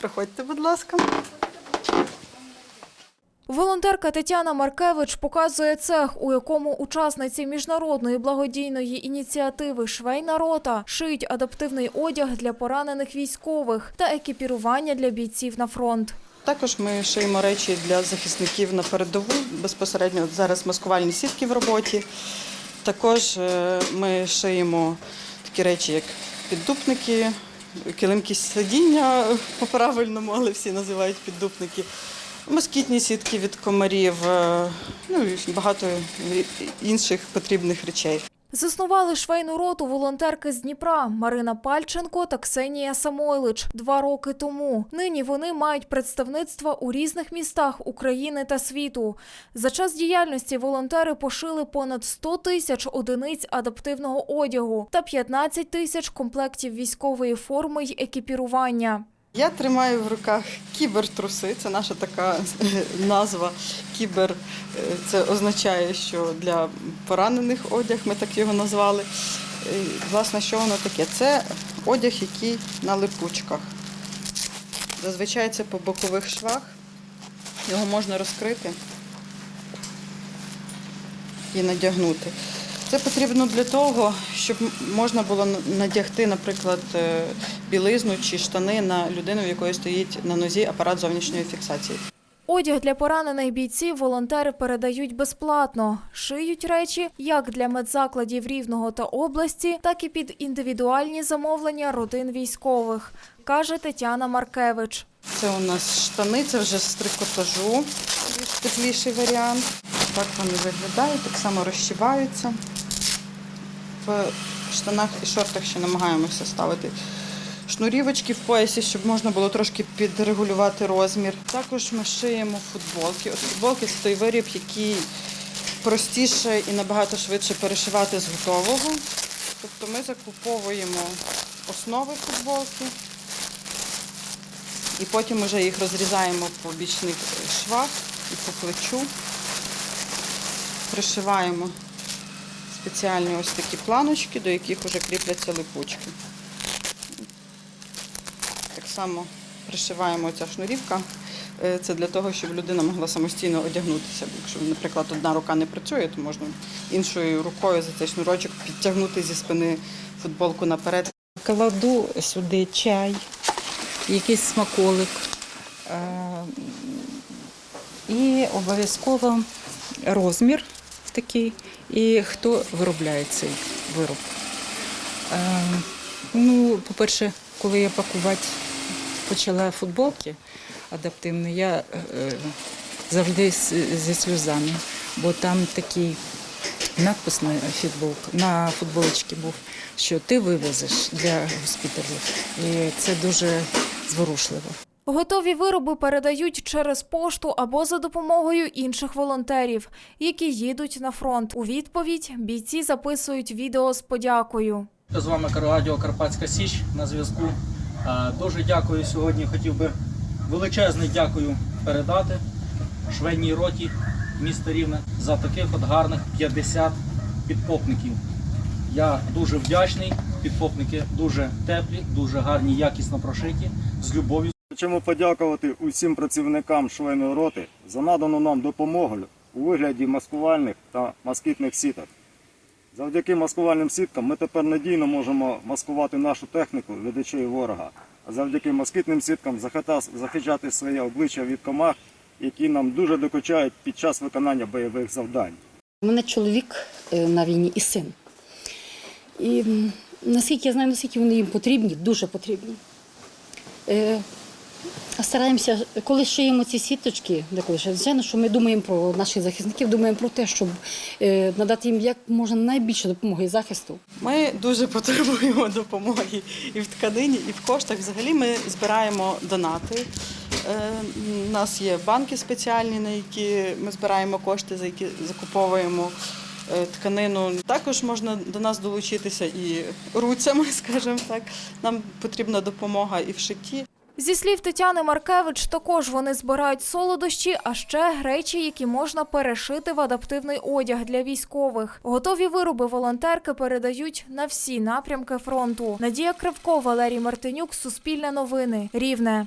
Проходьте, будь ласка. Волонтерка Тетяна Маркевич показує цех, у якому учасниці міжнародної благодійної ініціативи Швейна рота шиють адаптивний одяг для поранених військових та екіпірування для бійців на фронт. Також ми шиємо речі для захисників на передову. Безпосередньо от зараз маскувальні сітки в роботі. Також е, ми шиємо такі речі, як піддупники, килимки сидіння по-правильному, але всі називають піддупники. Москітні сітки від комарів, е, ну і багато інших потрібних речей. Заснували швейну роту волонтерки з Дніпра Марина Пальченко та Ксенія Самойлич два роки тому. Нині вони мають представництва у різних містах України та світу. За час діяльності волонтери пошили понад 100 тисяч одиниць адаптивного одягу та 15 тисяч комплектів військової форми й екіпірування. Я тримаю в руках кібертруси. Це наша така назва. Кібер е, це означає, що для поранених одяг ми так його назвали. Власне, що воно таке? Це одяг, який на липучках. Зазвичай це по бокових швах. Його можна розкрити і надягнути. Це потрібно для того, щоб можна було надягти, наприклад, е, білизну чи штани на людину, в якої стоїть на нозі апарат зовнішньої фіксації. Одяг для поранених бійців волонтери передають безплатно. Шиють речі як для медзакладів Рівного та області, так і під індивідуальні замовлення родин військових, каже Тетяна Маркевич. Це у нас штани, це вже з трикотажу, тепліший варіант. Так вони виглядають, так само розшиваються. В штанах і шортах ще намагаємося ставити шнурівочки в поясі, щоб можна було трошки підрегулювати розмір. Також ми шиємо футболки. От футболки це той виріб, який простіше і набагато швидше перешивати з готового. Тобто ми закуповуємо основи футболки. І потім вже їх розрізаємо по бічних швах і по плечу. Пришиваємо спеціальні ось такі планочки, до яких вже кріпляться липучки. Так само пришиваємо ця шнурівка. Е, Це для того, щоб людина могла самостійно одягнутися. Якщо, наприклад, одна рука не працює, то можна іншою рукою за цей шнурочок підтягнути зі спини футболку наперед. Кладу сюди чай, якийсь смаколик. е, І обов'язково розмір такий, і хто виробляє цей вироб. Е, Ну, по-перше, коли я пакувати почала футболки адаптивні, я е, завжди зі сльозами, бо там такий надпис на футболку, на футболочці був, що ти вивезеш для госпіталів. І це дуже зворушливо. Готові вироби передають через пошту або за допомогою інших волонтерів, які їдуть на фронт. У відповідь бійці записують відео з подякою. З вами Радіо Карпатська Січ на зв'язку. Е, Дуже дякую сьогодні. Хотів би величезне дякую передати швейній роті міста Рівне за таких от гарних 50 підпопників. Я дуже вдячний. Підпопники дуже теплі, дуже гарні, якісно прошиті, з любов'ю. Хочемо подякувати усім працівникам швейної роти за надану нам допомогу у вигляді маскувальних та москітних сіток. Завдяки маскувальним сіткам ми тепер надійно можемо маскувати нашу техніку від очей ворога, а завдяки москітним сіткам захищати своє обличчя від комах, які нам дуже докучають під час виконання бойових завдань. У мене чоловік е, на війні і син. І наскільки я знаю, наскільки вони їм потрібні, дуже потрібні. Е, Стараємося, коли шиємо ці сіточки, деколи ще, звичайно, що ми думаємо про наших захисників, думаємо про те, щоб е, надати їм як можна найбільше допомоги захисту. Ми дуже потребуємо допомоги і в тканині, і в коштах. Взагалі ми збираємо донати. Е, У нас є банки спеціальні, на які ми збираємо кошти, за які закуповуємо е, тканину. Також можна до нас долучитися і руцями, скажімо так. Нам потрібна допомога і в шитті. Зі слів Тетяни Маркевич, також вони збирають солодощі, а ще речі, які можна перешити в адаптивний одяг для військових. Готові вироби волонтерки передають на всі напрямки фронту. Надія Кривко, Валерій Мартинюк, Суспільне новини, Рівне.